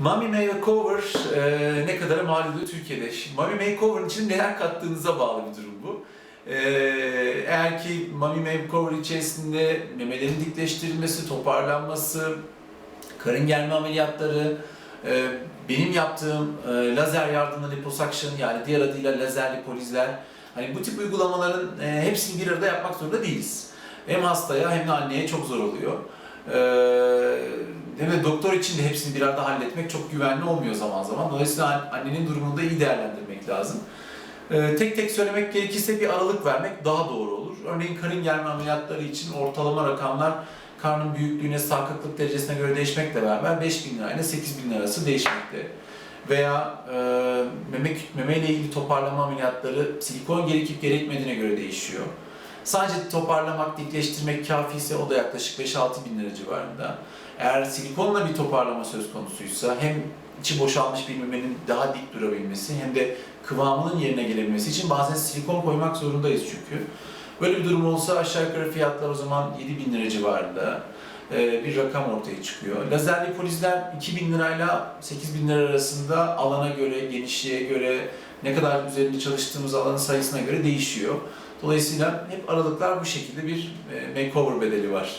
Mummy Makeover e, ne kadar mal ediyor Türkiye'de? Şimdi, Mummy Makeover'ın için neler kattığınıza bağlı bir durum bu. E, eğer ki Mummy Makeover içerisinde memelerin dikleştirilmesi, toparlanması, karın germe ameliyatları, e, benim yaptığım e, lazer yardımlı liposuction yani diğer adıyla lazer lipolizler, hani bu tip uygulamaların e, hepsini bir arada yapmak zorunda değiliz. Hem hastaya hem de anneye çok zor oluyor. Ee, hem de doktor için de hepsini bir arada halletmek çok güvenli olmuyor zaman zaman. Dolayısıyla an- annenin durumunu da iyi değerlendirmek lazım. Ee, tek tek söylemek gerekirse bir aralık vermek daha doğru olur. Örneğin karın germe ameliyatları için ortalama rakamlar karnın büyüklüğüne, sarkıklık derecesine göre değişmekle beraber 5 bin lirayla 8 bin lira arası değişmekte. Veya e, meme, meme ile ilgili toparlama ameliyatları silikon gerekip gerekmediğine göre değişiyor. Sadece toparlamak, dikleştirmek kafi ise o da yaklaşık 5-6 bin lira civarında. Eğer silikonla bir toparlama söz konusuysa hem içi boşalmış bir memenin daha dik durabilmesi hem de kıvamının yerine gelebilmesi için bazen silikon koymak zorundayız çünkü. Böyle bir durum olsa aşağı yukarı fiyatlar o zaman 7 bin lira civarında bir rakam ortaya çıkıyor. Lazer lipolizler 2000 lirayla 8000 lira arasında alana göre, genişliğe göre, ne kadar üzerinde çalıştığımız alanın sayısına göre değişiyor. Dolayısıyla hep aralıklar bu şekilde bir e, makeover bedeli var.